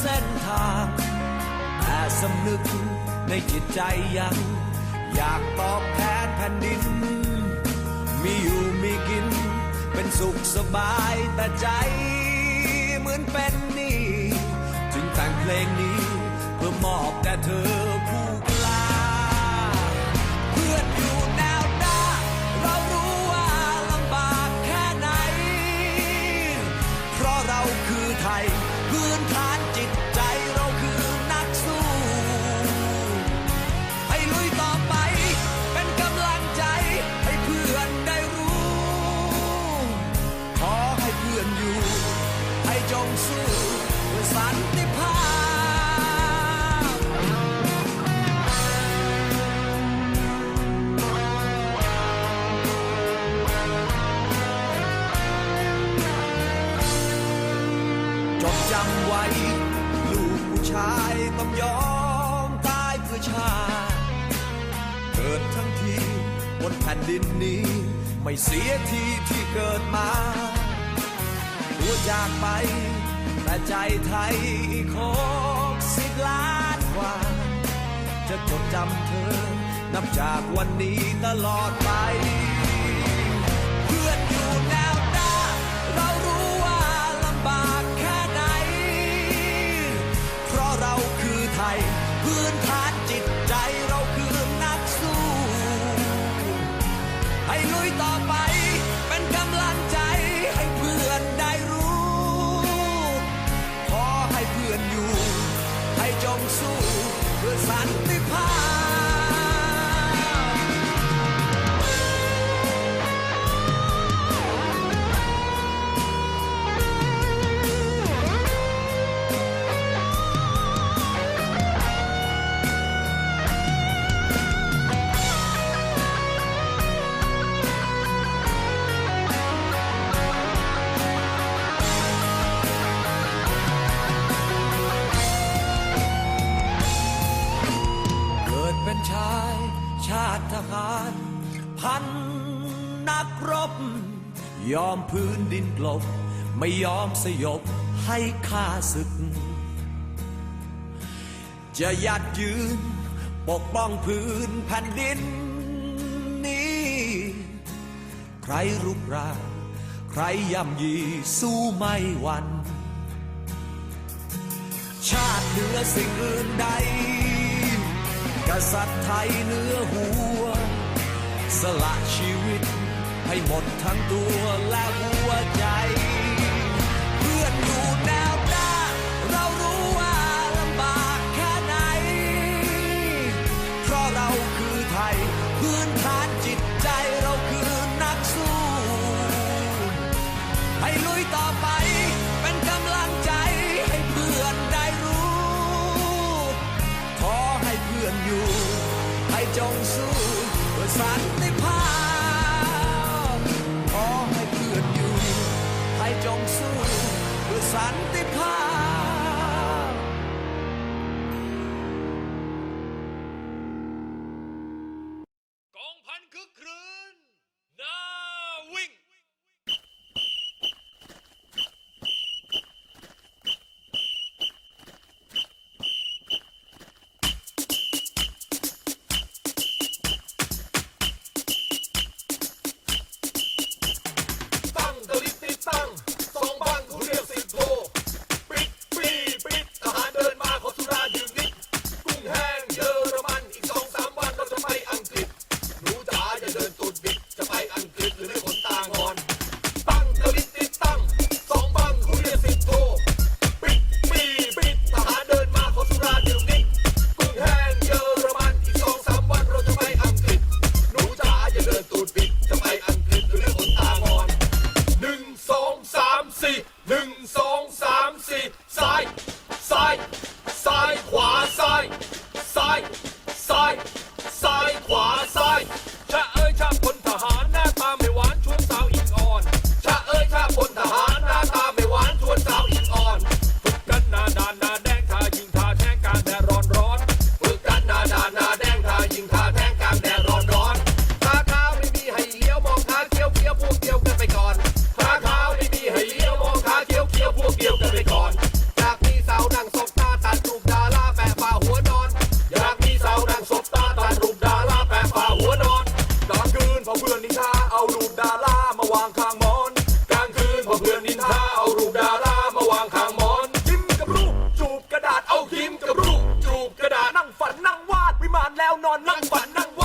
เส้นทาง แต่สำนึกในจิตใจยัง อยากตอบแทนแผ่นดิน มีอยู่มีกิน เป็นสุขสบายแต่ใจเหมือนเป็นนี่ จึงแต่งเพลงนี้เพื่อมอบแด่เธอ ใจไทยอีกหกสิบล้านกว่า จะจดจำเธอ นับจากวันนี้ตลอดไป ยอมพื้นดินกลบ ไม่ยอมสยบให้ข้าศึก จะยัดยืนปกป้องพื้นแผ่นดินนี้ ใครรุกรานใครย่ำยีสู้ไม่หวันชาติเหนือสิ่งอื่นใด กษัตริย์ไทยเหนือหัว สละชีวิตให้หมดทั้งตัวานแล้วนอนนั่งฝันนั่งว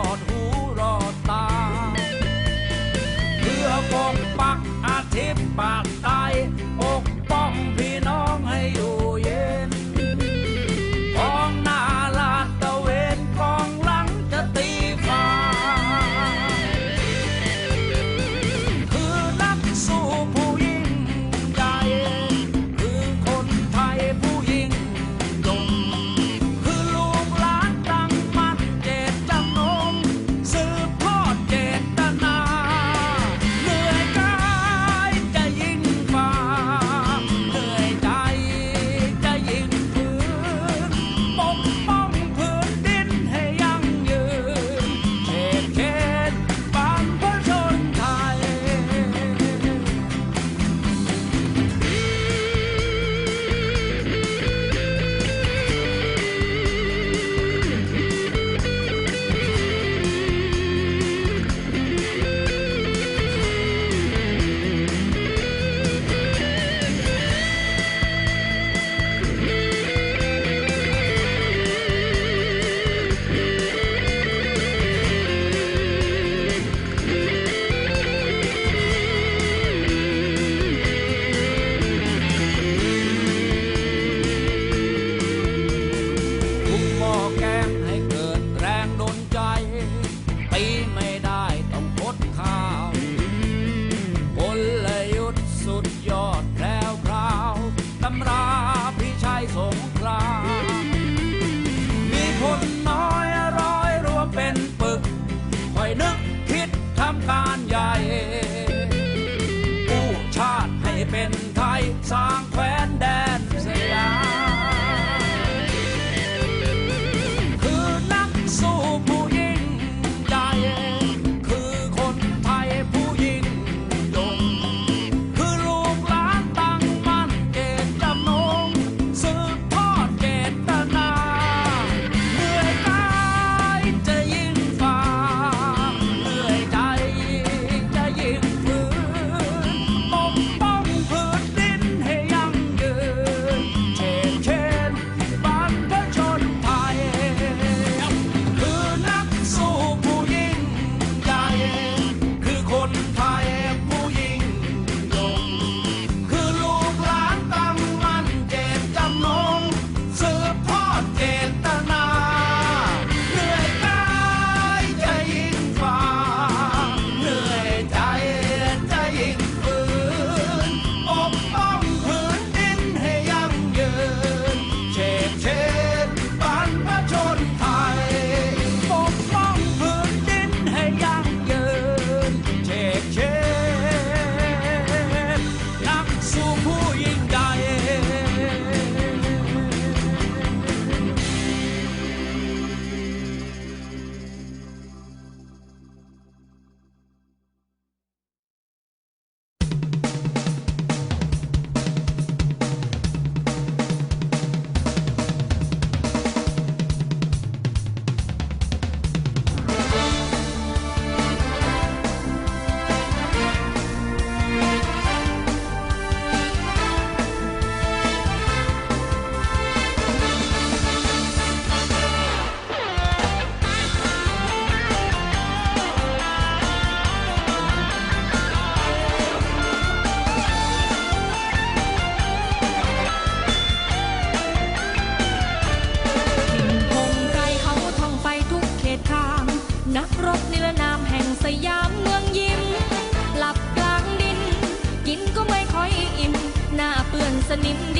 on sa nimdi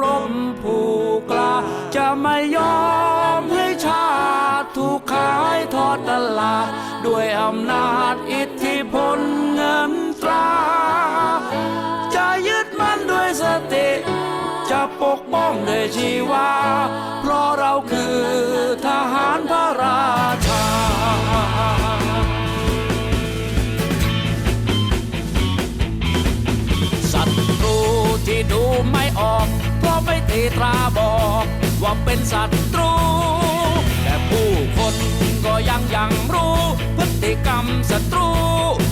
ร่มผู้กล้าจะไม่ยอมให้ชาติถูกขายทอดตลาด ด้วยอำนาจอิทธิพลเงินตรา จะยึดมันด้วยสติ จะปกป้องด้วยชีวา เพราะเราคือ ตราบอกว่าเป็นศัตรู แต่ผู้คนก็ยังยังรู้ พฤติกรรมศัตรู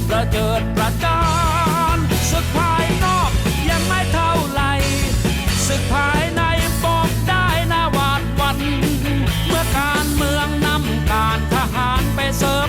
ประเจิดประจานศึกภายนอกยังไม่เท่าไหรศึกภายในบอกได้นะหวาดวัน เมื่อการเมืองนำการทหารไปเสริม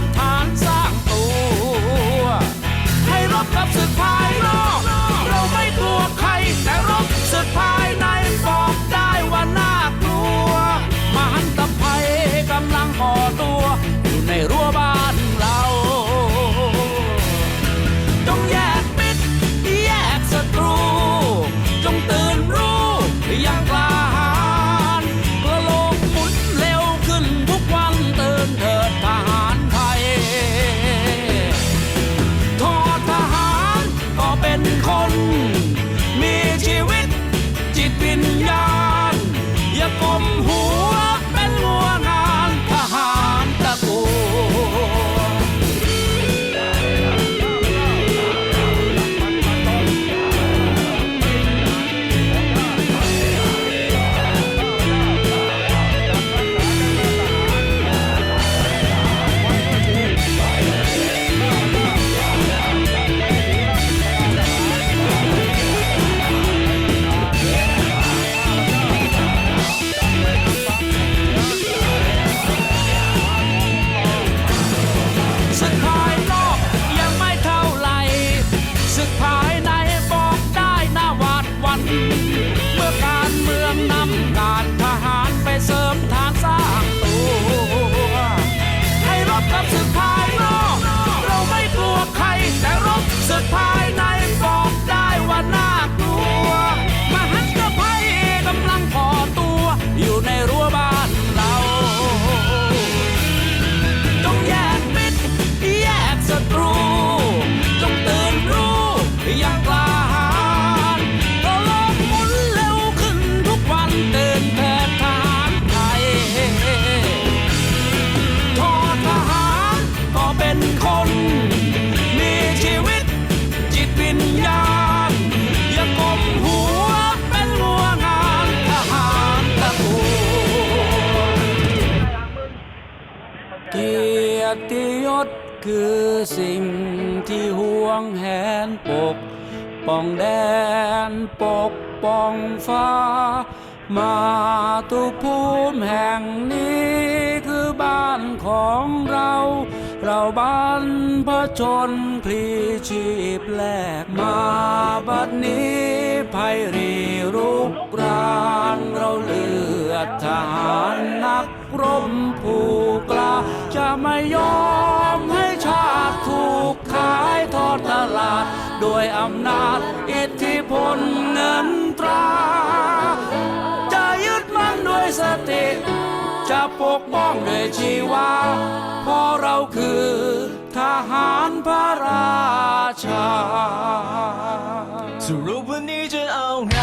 ป้องแดนปกป้องฟ้า มาตุภูมิแห่งนี้คือบ้านของเรา เราบ้านพระชนพลีชีพแลกมาบัดนี้ภัยรีรุกรานเราเลือดทหารนักรบผู้กล้าจะไม่ยอมให้ชาติถูกขายทอดตลาด ด้วยอำนาจอิทธิพลเงินตรา จะยึดมั่นด้วยสติ จะปกป้องด้วยชีวาเพราะเราคือทหารพระราชาสรุปวันนี้จะเอาไง